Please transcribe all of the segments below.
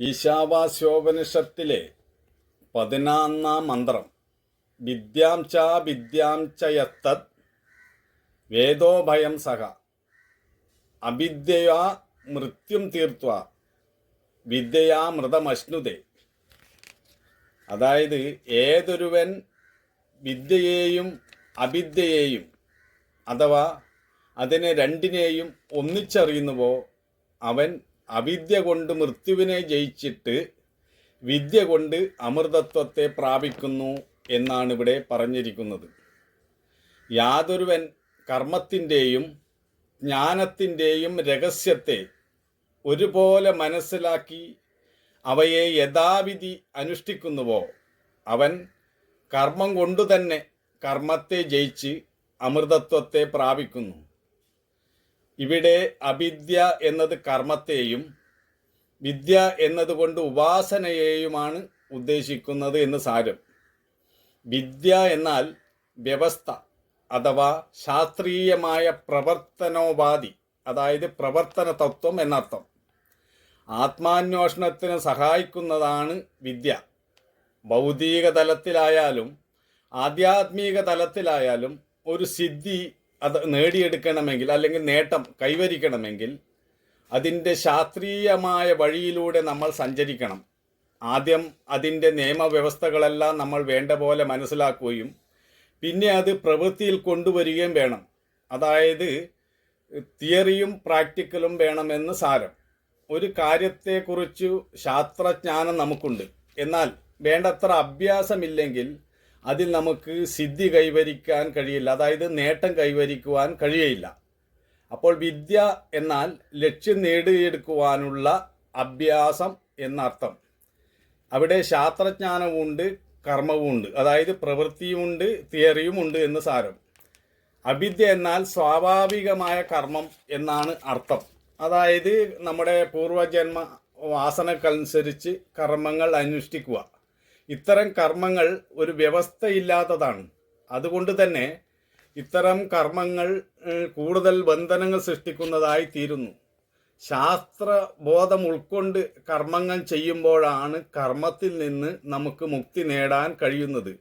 ഈശാവാസ്യോപനിഷത്തിലെ പതിനാന്നാം മന്ത്രം. വിദ്യാം ച വിദ്യാം ച യത്തത് വേദോഭയം സഹ. അവിദ്യയാ മൃത്യും തീർത്വ. വിദ്യയാ മൃതമശ്നുതേ. അതായത് ഏതൊരുവൻ വിദ്യയെയും അവിദ്യയെയും അഥവാ അതിനെ രണ്ടിനെയും ഒന്നിച്ചറിയുന്നുവോ അവൻ അവിദ്യ കൊണ്ട് മൃത്യുവിനെ ജയിച്ചിട്ട് വിദ്യ കൊണ്ട് അമൃതത്വത്തെ പ്രാപിക്കുന്നു എന്നാണ് ഇവിടെ പറഞ്ഞിരിക്കുന്നത്. യാതൊരുവൻ കർമ്മത്തിന്റെയും ജ്ഞാനത്തിന്റെയും രഹസ്യത്തെ ഒരുപോലെ മനസ്സിലാക്കി അവയെ യഥാവിധി അനുഷ്ഠിക്കുന്നുവോ? അവൻ കർമ്മം കൊണ്ടുതന്നെ കർമ്മത്തെ ജയിച്ച് അമൃതത്വത്തെ പ്രാപിക്കുന്നു. ഇവിടെ അവിദ്യ എന്നത് കർമ്മത്തെയും വിദ്യ എന്നതുകൊണ്ട് ഉപാസനയെയുമാണ് ഉദ്ദേശിക്കുന്നത് എന്ന് സാരം. വിദ്യ എന്നാൽ വ്യവസ്ഥ അഥവാ ശാസ്ത്രീയമായ പ്രവർത്തനോപാധി അതായത് പ്രവർത്തന തത്വം എന്നർത്ഥം. ആത്മാന്വേഷണത്തിന് സഹായിക്കുന്നതാണ് വിദ്യ. ഭൗതിക തലത്തിലായാലും ആധ്യാത്മിക തലത്തിലായാലും ഒരു സിദ്ധി അത് നേടിയെടുക്കണമെങ്കിൽ അല്ലെങ്കിൽ നേട്ടം കൈവരിക്കണമെങ്കിൽ അതിന്റെ ശാസ്ത്രീയമായ വഴിയിലൂടെ നമ്മൾ സഞ്ചരിക്കണം. ആദ്യം അതിന്റെ നിയമവ്യവസ്ഥകളെല്ലാം നമ്മൾ വേണ്ട പോലെ മനസ്സിലാക്കുകയും പിന്നെ അത് പ്രവൃത്തിയിൽ കൊണ്ടുവരികയും വേണം. അതായത് തിയറിയും പ്രാക്ടിക്കലും വേണമെന്ന് സാരം. ഒരു കാര്യത്തെക്കുറിച്ച് ശാസ്ത്രജ്ഞാനം നമുക്കുണ്ട്. എന്നാൽ വേണ്ടത്ര അഭ്യാസമില്ലെങ്കിൽ അതിൽ നമുക്ക് സിദ്ധി കൈവരിക്കാൻ കഴിയില്ല. അതായത് നേട്ടം കൈവരിക്കുവാൻ കഴിയയില്ല. അപ്പോൾ വിദ്യ എന്നാൽ ലക്ഷ്യം നേടിയെടുക്കുവാനുള്ള അഭ്യാസം എന്നർത്ഥം. അവിടെ ശാസ്ത്രജ്ഞാനവുമുണ്ട് കർമ്മവുമുണ്ട്. അതായത് പ്രവൃത്തിയുമുണ്ട് തിയറിയുമുണ്ട് എന്ന് സാരം. അവിദ്യ എന്നാൽ സ്വാഭാവികമായ കർമ്മം എന്നാണ് അർത്ഥം. അതായത് നമ്മുടെ പൂർവജന്മ വാസനക്കനുസരിച്ച് കർമ്മങ്ങൾ അനുഷ്ഠിക്കുക. ഇത്തരം കർമ്മങ്ങൾ ഒരു വ്യവസ്ഥയില്ലാത്തതാണ്. അതുകൊണ്ട് തന്നെ ഇത്തരം കർമ്മങ്ങൾ കൂടുതൽ ബന്ധനങ്ങൾ സൃഷ്ടിക്കുന്നതായി തീരുന്നു. ശാസ്ത്രബോധം ഉൾക്കൊണ്ട് കർമ്മങ്ങൾ ചെയ്യുമ്പോഴാണ് കർമ്മത്തിൽ നിന്ന് നമുക്ക് മുക്തി നേടാൻ കഴിയുന്നത്.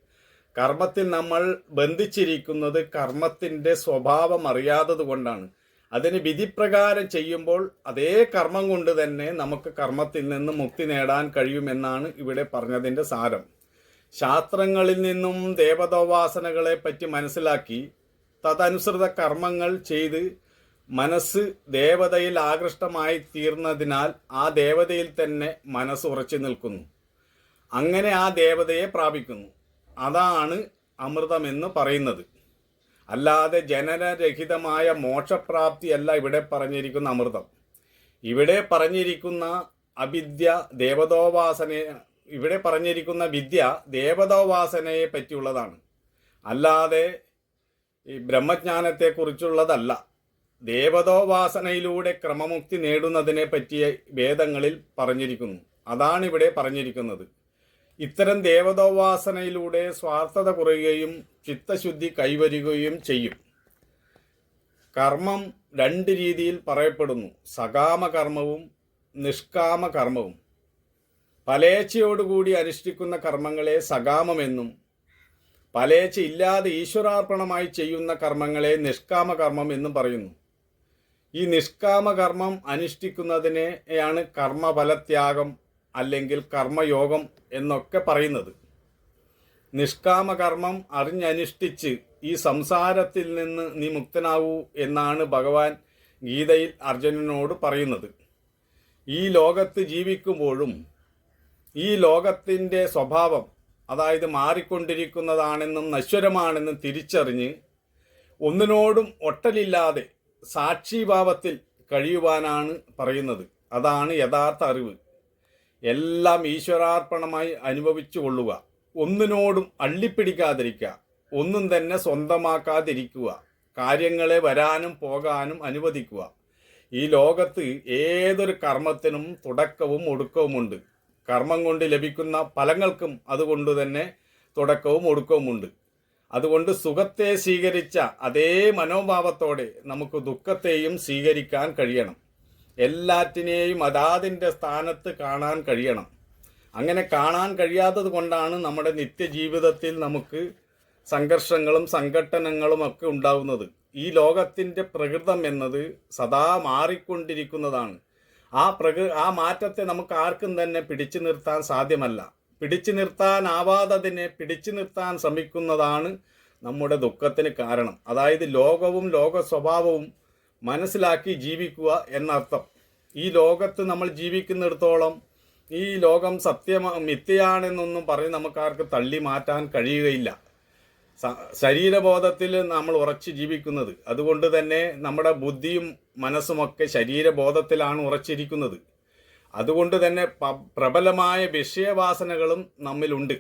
കർമ്മത്തിൽ നമ്മൾ ബന്ധിച്ചിരിക്കുന്നത് കർമ്മത്തിന്റെ സ്വഭാവം അറിയാത്തത് കൊണ്ടാണ്. അതിന് വിധിപ്രകാരം ചെയ്യുമ്പോൾ അതേ കർമ്മം കൊണ്ട് തന്നെ നമുക്ക് കർമ്മത്തിൽ നിന്ന് മുക്തി നേടാൻ കഴിയുമെന്നാണ് ഇവിടെ പറഞ്ഞതിന്റെ സാരം. ശാസ്ത്രങ്ങളിൽ നിന്നും ദേവതോപാസനകളെ പറ്റി മനസ്സിലാക്കി തദനുസൃത കർമ്മങ്ങൾ ചെയ്ത് മനസ്സ് ദേവതയിൽ ആകൃഷ്ടമായി തീർന്നതിനാൽ ആ ദേവതയിൽ തന്നെ മനസ്സ് ഉറച്ചു നിൽക്കുന്നു. അങ്ങനെ ആ ദേവതയെ പ്രാപിക്കുന്നു. അതാണ് അമൃതമെന്ന് പറയുന്നത്. അല്ലാതെ ജനനരഹിതമായ മോക്ഷപ്രാപ്തിയല്ല ഇവിടെ പറഞ്ഞിരിക്കുന്ന അമൃതം. ഇവിടെ പറഞ്ഞിരിക്കുന്ന അവിദ്യ ദേവതോപാസന ഇവിടെ പറഞ്ഞിരിക്കുന്ന വിദ്യ ദേവതോപാസനയെ പറ്റിയുള്ളതാണ്. അല്ലാതെ ഈ ബ്രഹ്മജ്ഞാനത്തെക്കുറിച്ചുള്ളതല്ല. ദേവതോപാസനയിലൂടെ ക്രമമുക്തി നേടുന്നതിനെ പറ്റിയ വേദങ്ങളിൽ പറഞ്ഞിരിക്കുന്നു. അതാണിവിടെ പറഞ്ഞിരിക്കുന്നത്. ഇത്തരം ദേവതോപാസനയിലൂടെ സ്വാർത്ഥത കുറയുകയും ചിത്തശുദ്ധി കൈവരികയും ചെയ്യും. കർമ്മം രണ്ട് രീതിയിൽ പറയപ്പെടുന്നു. സകാമ നിഷ്കാമകർമ്മവും. നിഷ്കാമ കർമ്മവും ഫലേച്ഛയോടുകൂടി അനുഷ്ഠിക്കുന്ന കർമ്മങ്ങളെ സകാമമെന്നും പലേച്ഛ ഇല്ലാതെ ഈശ്വരാർപ്പണമായി ചെയ്യുന്ന കർമ്മങ്ങളെ നിഷ്കാമകർമ്മം എന്നും പറയുന്നു. ഈ നിഷ്കാമകർമ്മം അനുഷ്ഠിക്കുന്നതിനെയാണ് കർമ്മഫലത്യാഗം അല്ലെങ്കിൽ കർമ്മയോഗം എന്നൊക്കെ പറയുന്നത്. നിഷ്കാമകർമ്മം അറിഞ്ഞനുഷ്ഠിച്ച് ഈ സംസാരത്തിൽ നിന്ന് നീ മുക്തനാവൂ എന്നാണ് ഭഗവാൻ ഗീതയിൽ അർജുനനോട് പറയുന്നത്. ഈ ലോകത്ത് ജീവിക്കുമ്പോഴും ഈ ലോകത്തിന്റെ സ്വഭാവം അതായത് മാറിക്കൊണ്ടിരിക്കുന്നതാണെന്നും നശ്വരമാണെന്നും തിരിച്ചറിഞ്ഞ് ഒന്നിനോടും ഒട്ടലില്ലാതെ സാക്ഷിഭാവത്തിൽ കഴിയുവാനാണ് പറയുന്നത്. അതാണ് യഥാർത്ഥ അറിവ്. എല്ലാം ഈശ്വരാർപ്പണമായി അനുഭവിച്ചു കൊള്ളുക. ഒന്നിനോടും അള്ളിപ്പിടിക്കാതിരിക്കുക. ഒന്നും തന്നെ സ്വന്തമാക്കാതിരിക്കുക. കാര്യങ്ങളെ വരാനും പോകാനും അനുവദിക്കുക. ഈ ലോകത്ത് ഏതൊരു കർമ്മത്തിനും തുടക്കവും ഒടുക്കവുമുണ്ട്. കർമ്മം കൊണ്ട് ലഭിക്കുന്ന ഫലങ്ങൾക്കും അതുകൊണ്ട് തന്നെ തുടക്കവും ഒടുക്കവുമുണ്ട്. അതുകൊണ്ട് സുഖത്തെ സ്വീകരിച്ച അതേ മനോഭാവത്തോടെ നമുക്ക് ദുഃഖത്തെയും സ്വീകരിക്കാൻ കഴിയണം. എല്ലാറ്റിനെയും അതാതിന്റെ സ്ഥാനത്ത് കാണാൻ കഴിയണം. അങ്ങനെ കാണാൻ കഴിയാത്തത് കൊണ്ടാണ് നമ്മുടെ നിത്യജീവിതത്തിൽ നമുക്ക് സംഘർഷങ്ങളും സംഘട്ടനങ്ങളും ഒക്കെ ഉണ്ടാകുന്നത് ഈ ലോകത്തിന്റെ പ്രകൃതം എന്നത് സദാ മാറിക്കൊണ്ടിരിക്കുന്നതാണ്. ആ പ്രകൃ ആ മാറ്റത്തെ നമുക്ക് ആർക്കും തന്നെ പിടിച്ചു നിർത്താൻ സാധ്യമല്ല. പിടിച്ചു നിർത്താനാവാത്തതിനെ പിടിച്ചു നിർത്താൻ ശ്രമിക്കുന്നതാണ് നമ്മുടെ ദുഃഖത്തിന് കാരണം. അതായത് ലോകവും ലോക സ്വഭാവവും മനസ്സിലാക്കി ജീവിക്കുക എന്നർത്ഥം. ഈ ലോകത്ത് നമ്മൾ ജീവിക്കുന്നിടത്തോളം ഈ ലോകം സത്യം മിഥ്യയാണെന്നൊന്നും പറഞ്ഞ് നമുക്കാർക്ക് തള്ളി മാറ്റാൻ കഴിയുകയില്ല. ശരീരബോധത്തിൽ നമ്മൾ ഉറച്ച് ജീവിക്കുന്നത്. അതുകൊണ്ട് തന്നെ നമ്മുടെ ബുദ്ധിയും മനസ്സുമൊക്കെ ശരീരബോധത്തിലാണ് ഉറച്ചിരിക്കുന്നത്. അതുകൊണ്ട് തന്നെ പ്രബലമായ വിഷയവാസനകളും നമ്മിലുണ്ട്.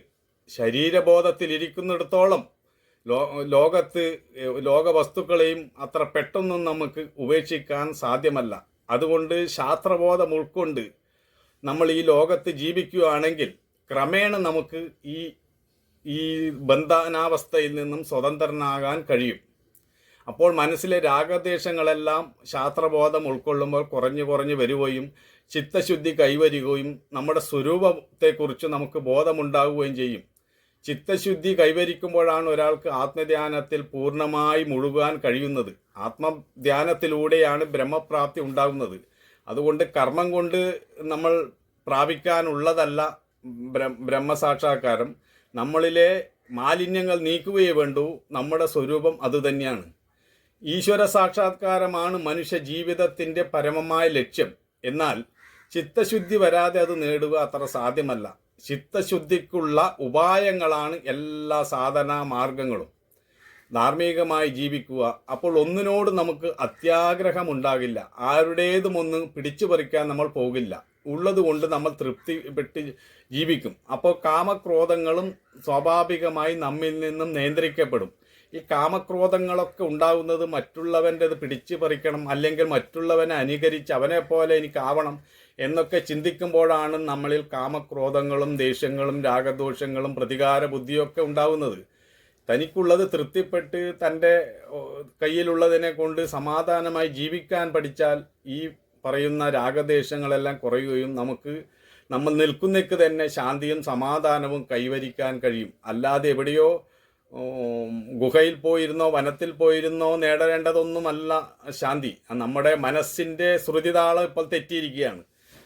ശരീരബോധത്തിലിരിക്കുന്നിടത്തോളം ലോകത്ത് ലോക വസ്തുക്കളെയും അത്ര പെട്ടെന്നും നമുക്ക് ഉപേക്ഷിക്കാൻ സാധ്യമല്ല. അതുകൊണ്ട് ശാസ്ത്രബോധം ഉൾക്കൊണ്ട് നമ്മൾ ഈ ലോകത്ത് ജീവിക്കുകയാണെങ്കിൽ ക്രമേണ നമുക്ക് ഈ ഈ ബന്ധനാവസ്ഥയിൽ നിന്നും സ്വതന്ത്രനാകാൻ കഴിയും. അപ്പോൾ മനസ്സിലെ രാഗദ്വേഷങ്ങളെല്ലാം ശാസ്ത്രബോധം ഉൾക്കൊള്ളുമ്പോൾ കുറഞ്ഞു കുറഞ്ഞു വരികയും ചിത്തശുദ്ധി കൈവരികയും നമ്മുടെ സ്വരൂപത്തെക്കുറിച്ച് നമുക്ക് ബോധമുണ്ടാകുകയും ചെയ്യും. ചിത്തശുദ്ധി കൈവരിക്കുമ്പോഴാണ് ഒരാൾക്ക് ആത്മധ്യാനത്തിൽ പൂർണമായി മുഴുകാൻ കഴിയുന്നത്. ആത്മധ്യാനത്തിലൂടെയാണ് ബ്രഹ്മപ്രാപ്തി ഉണ്ടാകുന്നത്. അതുകൊണ്ട് കർമ്മം കൊണ്ട് നമ്മൾ പ്രാപിക്കാനുള്ളതല്ല ബ്ര- ബ്രഹ്മസാക്ഷാത്കാരം. നമ്മളിലെ മാലിന്യങ്ങൾ നീക്കുകയേ വേണ്ടൂ. നമ്മുടെ സ്വരൂപം അതുതന്നെയാണ് ഈശ്വര സാക്ഷാത്കാരമാണ് മനുഷ്യ ജീവിതത്തിന്റെ പരമമായ ലക്ഷ്യം. എന്നാൽ ചിത്തശുദ്ധി വരാതെ അത് നേടുക അത്ര സാധ്യമല്ല. ചിത്തശുദ്ധിക്കുള്ള ഉപായങ്ങളാണ് എല്ലാ സാധനാ മാർഗങ്ങളും. ധാർമ്മികമായി ജീവിക്കുക. അപ്പോൾ ഒന്നിനോട് നമുക്ക് അത്യാഗ്രഹമുണ്ടാകില്ല. ആരുടേതും ഒന്ന് പിടിച്ചു പറിക്കാൻ നമ്മൾ പോകില്ല. ഉള്ളത് കൊണ്ട് നമ്മൾ തൃപ്തിപ്പെട്ട് ജീവിക്കും. അപ്പോൾ കാമക്രോധങ്ങളും സ്വാഭാവികമായി നമ്മിൽ നിന്നും നിയന്ത്രിക്കപ്പെടും. ഈ കാമക്രോധങ്ങളൊക്കെ ഉണ്ടാകുന്നത് മറ്റുള്ളവന്റെത് പിടിച്ചു പറിക്കണം അല്ലെങ്കിൽ മറ്റുള്ളവനെ അനുകരിച്ച് അവനെ പോലെ എനിക്കാവണം എന്നൊക്കെ ചിന്തിക്കുമ്പോഴാണ് നമ്മളിൽ കാമക്രോധങ്ങളും ദേഷ്യങ്ങളും രാഗദോഷങ്ങളും പ്രതികാര ബുദ്ധിയൊക്കെ ഉണ്ടാകുന്നത് തനിക്കുള്ളത് തൃപ്തിപ്പെട്ട് തന്റെ കയ്യിലുള്ളതിനെ കൊണ്ട് സമാധാനമായി ജീവിക്കാൻ പഠിച്ചാൽ ഈ പറയുന്ന രാഗദേശങ്ങളെല്ലാം കുറയുകയും നമുക്ക് നമ്മൾ നിൽക്കുന്നേക്ക് തന്നെ ശാന്തിയും സമാധാനവും കൈവരിക്കാൻ കഴിയും. അല്ലാതെ എവിടെയോ ഗുഹയിൽ പോയിരുന്നോ വനത്തിൽ പോയിരുന്നോ നേടേണ്ടതൊന്നുമല്ല ശാന്തി. നമ്മുടെ മനസ്സിന്റെ ശ്രുതിതാളം ഇപ്പോൾ തെറ്റിയിരിക്കുകയാണ്.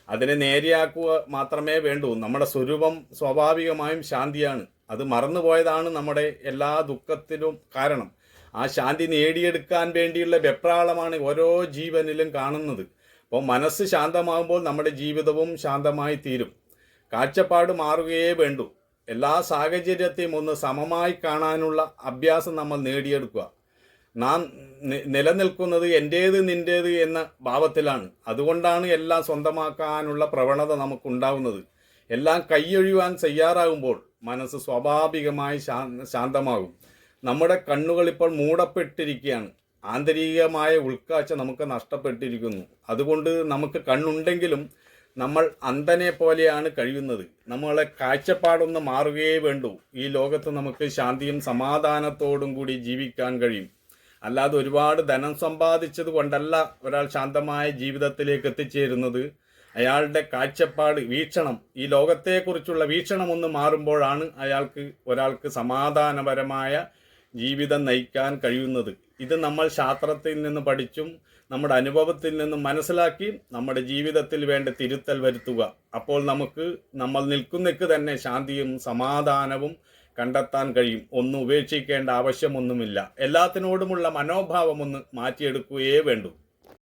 അതിനെ നേരെയാക്കുക മാത്രമേ വേണ്ടൂ. നമ്മുടെ സ്വരൂപം സ്വാഭാവികമായും ശാന്തിയാണ്. അത് മറന്നുപോയതാണ് നമ്മുടെ എല്ലാ ദുഃഖത്തിനും കാരണം. ആ ശാന്തി നേടിയെടുക്കാൻ വേണ്ടിയുള്ള വെപ്രാളമാണ് ഓരോ ജീവനിലും കാണുന്നത്. അപ്പോൾ മനസ്സ് ശാന്തമാകുമ്പോൾ നമ്മുടെ ജീവിതവും ശാന്തമായി തീരും കാഴ്ചപ്പാട് മാറുകയേ വേണ്ടൂ. എല്ലാ സാഹചര്യത്തെയും ഒന്ന് സമമായി കാണാനുള്ള അഭ്യാസം നമ്മൾ നേടിയെടുക്കുക. നാം നിലനിൽക്കുന്നത് എന്റേത് നിന്റേത് എന്ന ഭാവത്തിലാണ്. അതുകൊണ്ടാണ് എല്ലാം സ്വന്തമാക്കാനുള്ള പ്രവണത നമുക്കുണ്ടാവുന്നത്. എല്ലാം കൈയൊഴിയുവാൻ തയ്യാറാകുമ്പോൾ മനസ്സ് സ്വാഭാവികമായി ശാന്തമാകും. നമ്മുടെ കണ്ണുകൾ ഇപ്പോൾ മൂടപ്പെട്ടിരിക്കുകയാണ്. ആന്തരികമായ ഉൾക്കാഴ്ച നമുക്ക് നഷ്ടപ്പെട്ടിരിക്കുന്നു. അതുകൊണ്ട് നമുക്ക് കണ്ണുണ്ടെങ്കിലും നമ്മൾ അന്ധനെ പോലെയാണ് കഴിയുന്നത്. നമ്മളെ കാഴ്ചപ്പാടൊന്ന് മാറുകയേ വേണ്ടൂ. ഈ ലോകത്ത് നമുക്ക് ശാന്തിയും സമാധാനത്തോടും കൂടി ജീവിക്കാൻ കഴിയും. അല്ലാതെ ഒരുപാട് ധനം സമ്പാദിച്ചത് കൊണ്ടല്ല ഒരാൾ ശാന്തമായ ജീവിതത്തിലേക്ക് എത്തിച്ചേരുന്നത്. അയാളുടെ കാഴ്ചപ്പാട് വീക്ഷണം ഈ ലോകത്തെക്കുറിച്ചുള്ള വീക്ഷണം ഒന്ന് മാറുമ്പോഴാണ് അയാൾക്ക് ഒരാൾക്ക് സമാധാനപരമായ ജീവിതം നയിക്കാൻ കഴിയുന്നത്. ഇത് നമ്മൾ ശാസ്ത്രത്തിൽ നിന്ന് പഠിച്ചും നമ്മുടെ അനുഭവത്തിൽ നിന്നും മനസ്സിലാക്കി നമ്മുടെ ജീവിതത്തിൽ വേണ്ട തിരുത്തൽ വരുത്തുക. അപ്പോൾ നമുക്ക് നമ്മൾ നിൽക്കുന്നേക്ക് തന്നെ ശാന്തിയും സമാധാനവും കണ്ടെത്താൻ കഴിയും. ഒന്നും ഉപേക്ഷിക്കേണ്ട ആവശ്യമൊന്നുമില്ല. എല്ലാത്തിനോടുമുള്ള മനോഭാവം ഒന്ന് മാറ്റിയെടുക്കുകയേ വേണ്ടൂ.